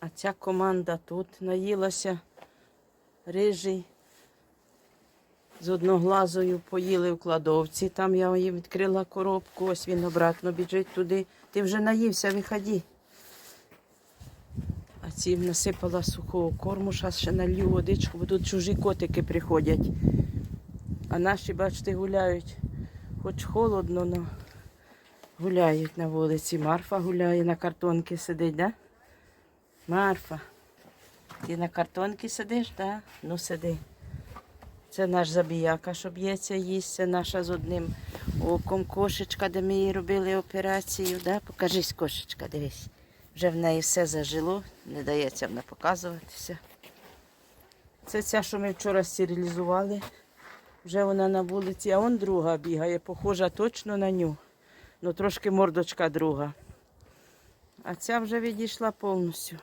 А ця команда тут наїлася рижий. З одноглазою поїли в кладовці. Там я їй відкрила коробку, ось він обратно біжить туди. Ти вже наївся, виходи. А ці насипала сухого корму, зараз ще налью водичку, бо тут чужі котики приходять. А наші, бачите, гуляють. Хоч холодно, але гуляють на вулиці. Марфа гуляє, на картонці сидить, да? Марфа. Ти на картонці сидиш, да? Ну сиди. Це наш забіяка, що б'ється, їсть. Це наша з одним оком кошечка, де ми їй робили операцію. Да? Покажись, кошечка, дивись. Вже в неї все зажило, не дається вона показуватися. Це ця, що ми вчора стерилізували. Вже вона на вулиці, а он друга бігає, похожа точно на ню. Ну трошки мордочка друга. А ця вже відійшла повністю.